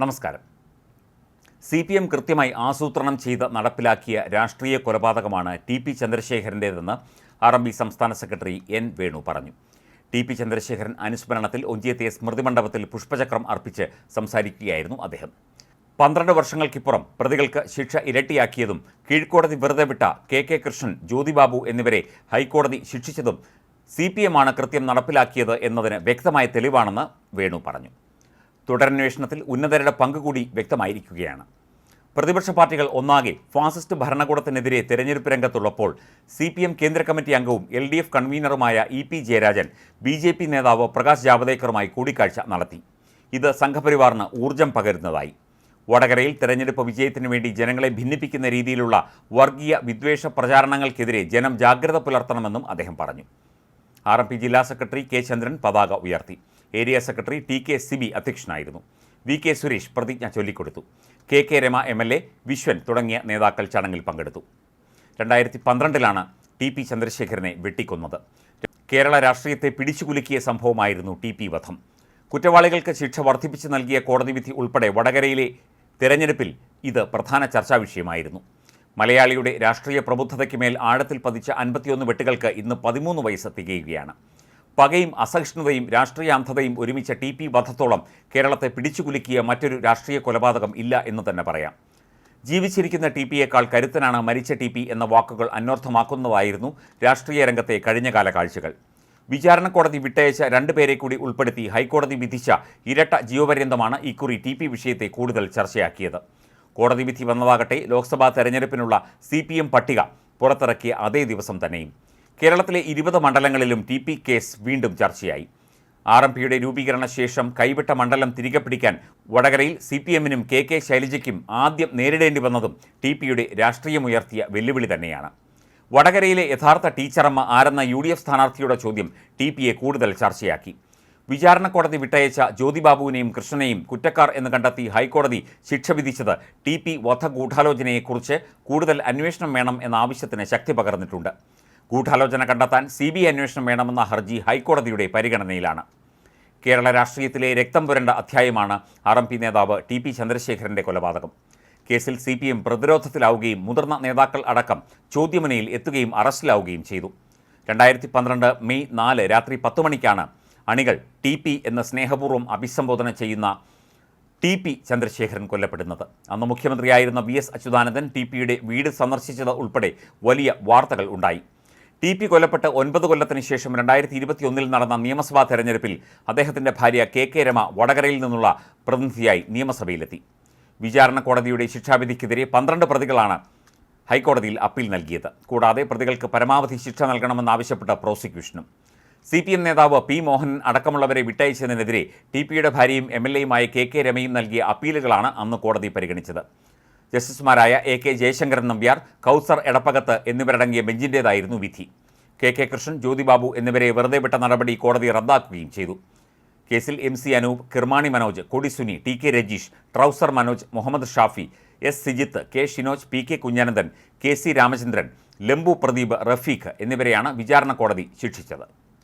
നമസ്കാരം. C P M കൃത്യമായി ആസൂത്രണം ചെയ്ത് നടപ്പിലാക്കിയ രാഷ്ട്രീയ കൊലപാതകമാണ് ടി പി ചന്ദ്രശേഖരന്റേതെന്ന് ആർ എം ബി സംസ്ഥാന സെക്രട്ടറി എൻ വേണു പറഞ്ഞു. ടി പി ചന്ദ്രശേഖരൻ അനുസ്മരണത്തിൽ ഒഞ്ചിയത്തെ സ്മൃതി മണ്ഡപത്തിൽ പുഷ്പചക്രം അർപ്പിച്ച് സംസാരിക്കുകയായിരുന്നു അദ്ദേഹം. പന്ത്രണ്ട് വർഷങ്ങൾക്കിപ്പുറം പ്രതികൾക്ക് ശിക്ഷ ഇരട്ടിയാക്കിയതും കീഴ്ക്കോടതി വെറുതെ വിട്ട കെ കെ കൃഷ്ണൻ ജ്യോതിബാബു എന്നിവരെ ഹൈക്കോടതി ശിക്ഷിച്ചതും സി പി എമ്മാണ് കൃത്യം നടപ്പിലാക്കിയത് എന്നതിന് വ്യക്തമായ തെളിവാണെന്ന് വേണു പറഞ്ഞു. തുടരന്വേഷണത്തിൽ ഉന്നതരുടെ പങ്ക് കൂടി വ്യക്തമായിരിക്കുകയാണ്. പ്രതിപക്ഷ പാർട്ടികൾ ഒന്നാകെ ഫാസിസ്റ്റ് ഭരണകൂടത്തിനെതിരെ തെരഞ്ഞെടുപ്പ് രംഗത്തുള്ളപ്പോൾ സി പി എം കേന്ദ്ര കമ്മിറ്റി അംഗവും L D F കൺവീനറുമായ E P Jayarajan B J P നേതാവ് പ്രകാശ് ജാവദേക്കറുമായി കൂടിക്കാഴ്ച നടത്തി. ഇത് സംഘപരിവാറിന് ഊർജം പകരുന്നതായി. വടകരയിൽ തെരഞ്ഞെടുപ്പ് വിജയത്തിനു വേണ്ടി ജനങ്ങളെ ഭിന്നിപ്പിക്കുന്ന രീതിയിലുള്ള വർഗീയ വിദ്വേഷ പ്രചാരണങ്ങൾക്കെതിരെ ജനം ജാഗ്രത പുലർത്തണമെന്നും അദ്ദേഹം പറഞ്ഞു. ആർ എം പി ജില്ലാ സെക്രട്ടറി കെ ചന്ദ്രൻ പതാക ഉയർത്തി. Area secretary T K Sibi അധ്യക്ഷനായിരുന്നു. വി കെ സുരേഷ് പ്രതിജ്ഞ ചൊല്ലിക്കൊടുത്തു. K K Rema M L A Viswan തുടങ്ങിയ നേതാക്കൾ ചടങ്ങിൽ പങ്കെടുത്തു. രണ്ടായിരത്തി പന്ത്രണ്ടിലാണ് ടി പി ചന്ദ്രശേഖരനെ വെട്ടിക്കൊന്നത്. കേരള രാഷ്ട്രീയത്തെ പിടിച്ചുകുലുക്കിയ സംഭവമായിരുന്നു ടി പി വധം. കുറ്റവാളികൾക്ക് ശിക്ഷ വർദ്ധിപ്പിച്ച് നൽകിയ കോടതി വിധി ഉൾപ്പെടെ വടകരയിലെ തെരഞ്ഞെടുപ്പിൽ ഇത് പ്രധാന ചർച്ചാ വിഷയമായിരുന്നു. മലയാളിയുടെ രാഷ്ട്രീയ പ്രബുദ്ധതയ്ക്ക് മേൽ ആഴത്തിൽ പതിച്ച അൻപത്തിയൊന്ന് വെട്ടുകൾക്ക് ഇന്ന് പതിമൂന്ന് വയസ്സ് തികയുകയാണ് പകയും അസഹിഷ്ണുതയും രാഷ്ട്രീയ അന്ധതയും ഒരുമിച്ച ടി പി വധത്തോളം കേരളത്തെ പിടിച്ചുകുലുക്കിയ മറ്റൊരു രാഷ്ട്രീയ കൊലപാതകം ഇല്ല എന്ന് തന്നെ പറയാം. ജീവിച്ചിരിക്കുന്ന ടി പിയേക്കാൾ കരുത്തനാണ് മരിച്ച ടി പി എന്ന വാക്കുകൾ അന്വർത്ഥമാക്കുന്നതായിരുന്നു രാഷ്ട്രീയ രംഗത്തെ കഴിഞ്ഞകാല കാഴ്ചകൾ. വിചാരണ കോടതി വിട്ടയച്ച രണ്ടുപേരെ കൂടി ഉൾപ്പെടുത്തി ഹൈക്കോടതി വിധിച്ച ഇരട്ട ജീവപര്യന്തമാണ് ഇക്കുറി ടി പി വിഷയത്തെ കൂടുതൽ ചർച്ചയാക്കിയത്. കോടതി വിധി വന്നതാകട്ടെ ലോക്സഭാ തെരഞ്ഞെടുപ്പിനുള്ള സി പി എം പട്ടിക പുറത്തിറക്കിയ അതേ ദിവസം തന്നെയും. കേരളത്തിലെ ഇരുപത് മണ്ഡലങ്ങളിലും ടി പി കേസ് വീണ്ടും ചർച്ചയായി. ആർ എം പിയുടെ രൂപീകരണ ശേഷം കൈവിട്ട മണ്ഡലം തിരികെ പിടിക്കാൻ വടകരയിൽ സി പി എമ്മിനും കെ കെ ശൈലജയ്ക്കും ആദ്യം നേരിടേണ്ടി വന്നതും ടി പിയുടെ രാഷ്ട്രീയമുയർത്തിയ വെല്ലുവിളി തന്നെയാണ്. വടകരയിലെ യഥാർത്ഥ ടീച്ചറമ്മ ആരെന്ന യു ഡി എഫ് സ്ഥാനാർത്ഥിയുടെ ചോദ്യം ടി പിയെ കൂടുതൽ ചർച്ചയാക്കി. വിചാരണ കോടതി വിട്ടയച്ച ജ്യോതിബാബുവിനെയും കൃഷ്ണനെയും കുറ്റക്കാർ എന്ന് കണ്ടെത്തി ഹൈക്കോടതി ശിക്ഷ വിധിച്ചത് ടി പി വധഗൂഢാലോചനയെക്കുറിച്ച് കൂടുതൽ അന്വേഷണം വേണം എന്ന ആവശ്യത്തിന് ശക്തി പകർന്നിട്ടുണ്ട്. ഗൂഢാലോചന കണ്ടെത്താൻ സി ബി അന്വേഷണം വേണമെന്ന ഹർജി ഹൈക്കോടതിയുടെ പരിഗണനയിലാണ്. കേരള രാഷ്ട്രീയത്തിലെ രക്തം പുരണ്ട അധ്യായമാണ് ആർ എം പി നേതാവ് ടി പി ചന്ദ്രശേഖരന്റെ കൊലപാതകം. കേസിൽ സി പി എം പ്രതിരോധത്തിലാവുകയും മുതിർന്ന നേതാക്കൾ അടക്കം ചോദ്യമനയിൽ എത്തുകയും അറസ്റ്റിലാവുകയും ചെയ്തു. രണ്ടായിരത്തി പന്ത്രണ്ട് മെയ് നാല് രാത്രി പത്ത് മണിക്കാണ് അണികൾ ടി പി എന്ന സ്നേഹപൂർവം അഭിസംബോധന ചെയ്യുന്ന ടി പി ചന്ദ്രശേഖരൻ കൊല്ലപ്പെടുന്നത്. അന്ന് മുഖ്യമന്ത്രിയായിരുന്ന വി എസ് അച്യുതാനന്ദൻ ടി പിയുടെ വീട് സന്ദർശിച്ചത് ഉൾപ്പെടെ വലിയ വാർത്തകൾ ഉണ്ടായി. ടി പി കൊല്ലപ്പെട്ട് ഒൻപത് കൊല്ലത്തിന് ശേഷം രണ്ടായിരത്തി ഇരുപത്തിയൊന്നിൽ നടന്ന നിയമസഭാ തെരഞ്ഞെടുപ്പിൽ അദ്ദേഹത്തിന്റെ ഭാര്യ കെ കെ രമ വടകരയിൽ നിന്നുള്ള പ്രതിനിധിയായി നിയമസഭയിലെത്തി. വിചാരണ കോടതിയുടെ ശിക്ഷാവിധിക്കെതിരെ പന്ത്രണ്ട് പ്രതികളാണ് ഹൈക്കോടതിയിൽ അപ്പീൽ നൽകിയത്. കൂടാതെ പ്രതികൾക്ക് പരമാവധി ശിക്ഷ നൽകണമെന്നാവശ്യപ്പെട്ട പ്രോസിക്യൂഷനും സി പി എം നേതാവ് പി മോഹൻ അടക്കമുള്ളവരെ വിട്ടയച്ചതിനെതിരെ ടി പിയുടെ ഭാര്യയും എം എൽ എയുമായ കെ കെ രമയും നൽകിയ അപ്പീലുകളാണ് അന്ന് കോടതി പരിഗണിച്ചത്. ജസ്റ്റിസുമാരായ എ കെ ജയശങ്കരൻ നമ്പ്യാർ കൗസർ എടപ്പകത്ത് എന്നിവരടങ്ങിയ ബെഞ്ചിന്റേതായിരുന്നു വിധി. കെ കെ കൃഷ്ണൻ ജ്യോതിബാബു എന്നിവരെ വെറുതെ വിട്ട നടപടി കോടതി റദ്ദാക്കുകയും ചെയ്തു. കേസിൽ M C Anoop Kirmani Manoj Kodi Suni T K Rajeesh trouser Manoj Muhammed Shafi S Sijith K Shinoj P K Kunhanandan K C Ramachandran Lambu Pradeep Rafeeq എന്നിവരെയാണ് വിചാരണ കോടതി ശിക്ഷിച്ചത്.